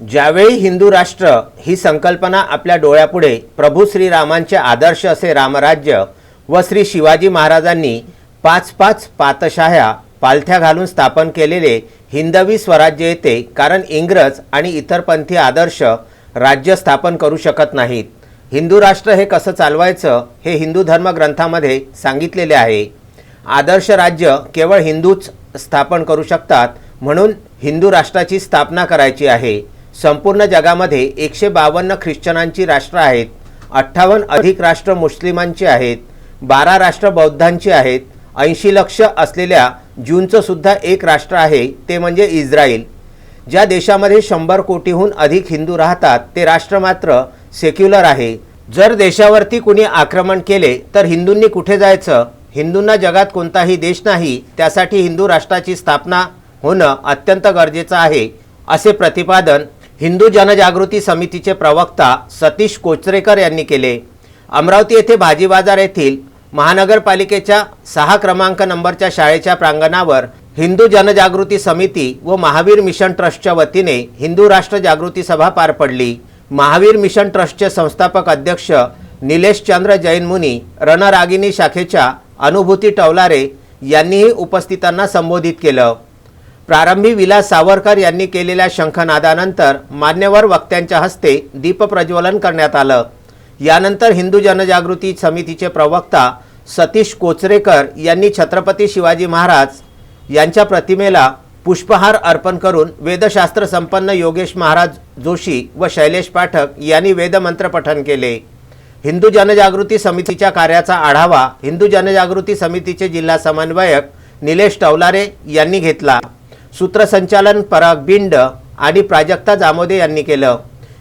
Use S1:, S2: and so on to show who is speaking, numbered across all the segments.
S1: ज्यावेळी हिंदू राष्ट्र ही संकल्पना आपल्या डोळ्यापुढे प्रभू श्रीरामांचे आदर्श असे रामराज्य व श्री शिवाजी महाराजांनी पाच पाच पातशाह्या पालथ्या घालून स्थापन केलेले हिंदवी स्वराज्य येते कारण इंग्रज आणि इतर पंथी आदर्श राज्य स्थापन करू शकत नाहीत. हिंदू राष्ट्र हे कसं चालवायचं हे हिंदू धर्मग्रंथामध्ये सांगितलेले आहे. आदर्श राज्य केवळ हिंदूच स्थापन करू शकतात म्हणून हिंदू राष्ट्राची स्थापना करायची आहे. संपूर्ण जगामध्ये एकशे बावन्न ख्रिश्चनांची राष्ट्र आहेत अठ्ठावन्न अधिक राष्ट्र मुस्लिमांची आहेत बारा राष्ट्र बौद्धांची आहेत ऐंशी लक्ष असलेल्या जूनचं सुद्धा एक राष्ट्र आहे ते म्हणजे इस्रायल. ज्या देशामध्ये शंभर कोटीहून अधिक हिंदू राहतात ते राष्ट्र मात्र सेक्युलर आहे. जर देशावरती कुणी आक्रमण केले तर हिंदूंनी कुठे जायचं? हिंदूंना जगात कोणताही देश नाही त्यासाठी हिंदू राष्ट्राची स्थापना होणं अत्यंत गरजेचं आहे असे प्रतिपादन हिंदू जनजागृती समितीचे प्रवक्ता सतीश कोचरेकर यांनी केले. अमरावती येथे भाजी बाजार येथील महानगरपालिकेच्या सहा क्रमांक नंबरच्या शाळेच्या प्रांगणावर हिंदू जनजागृती समिती व महावीर मिशन ट्रस्टच्या वतीने हिंदू राष्ट्र जागृती सभा पार पडली. महावीर मिशन ट्रस्टचे संस्थापक अध्यक्ष निलेश चंद्र जैन मुनी रणरागिनी शाखेच्या अनुभूती टवलारे यांनीही उपस्थितांना संबोधित केलं. प्रारंभी विलास सावरकर यांनी केलेल्या शंखनादानंतर मान्यवर वक्त्यांच्या हस्ते दीपप्रज्वलन करण्यात आलं. यानंतर हिंदू जनजागृती समितीचे प्रवक्ता सतीश कोचरेकर यांनी छत्रपती शिवाजी महाराज यांच्या प्रतिमेला पुष्पहार अर्पण करून वेदशास्त्र संपन्न योगेश महाराज जोशी व शैलेश पाठक यांनी वेदमंत्र पठन केले. हिंदू जनजागृती समितीच्या कार्याचा आढावा हिंदू जनजागृती समितीचे जिल्हा समन्वयक निलेश टवलारे यांनी घेतला. सूत्रसंचालन पराग बिंड आणि प्राजक्ता जामोदे यांनी केलं.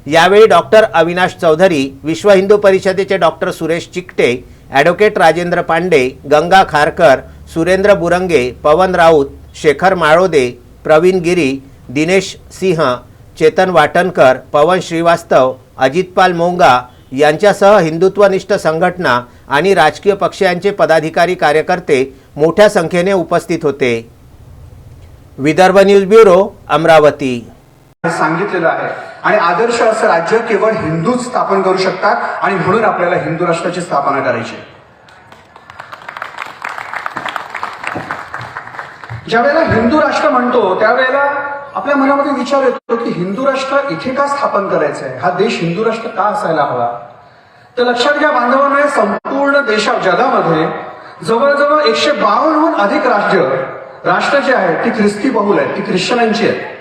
S1: यावेळी डॉक्टर अविनाश चौधरी विश्व हिंदू परिषदेचे डॉक्टर सुरेश चिकटे ॲडव्होकेट राजेंद्र पांडे गंगा खारकर सुरेंद्र बुरंगे पवन राऊत शेखर माळोदे प्रवीण गिरी दिनेश सिंह चेतन वाटणकर पवन श्रीवास्तव अजितपाल मोंगा यांच्यासह हिंदुत्वनिष्ठ संघटना आणि राजकीय पक्षांचे पदाधिकारी कार्यकर्ते मोठ्या संख्येने उपस्थित होते. Vidarbha news bureau Amravati.
S2: सांगितलेलं आहे. आणि आदर्श असं राज्य केवळ हिंदूच स्थापन करू शकतात आणि म्हणून आपल्याला हिंदू राष्ट्राची स्थापना करायची ज्या ज्यावेळेला हिंदू राष्ट्र म्हणतो त्यावेळेला आपल्या मनामध्ये विचार येतो की हिंदू राष्ट्र इथे का स्थापन करायचं आहे? हा देश हिंदू राष्ट्र का असायला हवा? तर लक्षात घ्या बांधवांना संपूर्ण देशा जगामध्ये जवळजवळ एकशे बावन्नहून अधिक राज्य राष्ट्र जे आहे ती ख्रिस्ती बहुल आहे ती ख्रिश्चनांची आहे.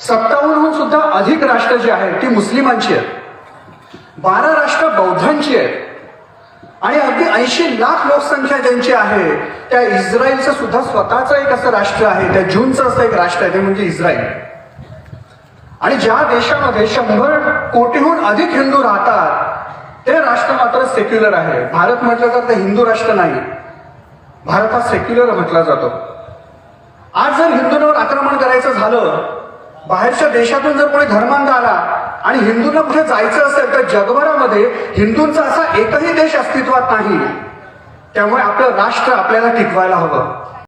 S2: सत्तावन्नहून सुद्धा अधिक राष्ट्र जी आहेत ती मुस्लिमांची आहेत बारा राष्ट्र बौद्धांची आहेत. आणि अगदी ऐंशी लाख लोकसंख्या ज्यांची आहे त्या इस्रायलचं सुद्धा स्वतःचं एक असं राष्ट्र आहे त्या जूनचं असं एक राष्ट्र आहे ते म्हणजे इस्रायल. आणि ज्या देशामध्ये शंभर कोटीहून अधिक हिंदू राहतात ते राष्ट्र मात्र सेक्युलर आहे. भारत म्हटलं तर ते हिंदू राष्ट्र नाही. भारत हा सेक्युलर म्हटला जातो. आज जर हिंदूंवर आक्रमण करायचं झालं बाहेरच्या देशातून जर कोणी धर्मांध आला आणि हिंदूंना कुठे जायचं असेल तर जगभरामध्ये हिंदूंचा असा एकही देश अस्तित्वात नाही. त्यामुळे आपलं राष्ट्र आपल्याला टिकवायला हवं.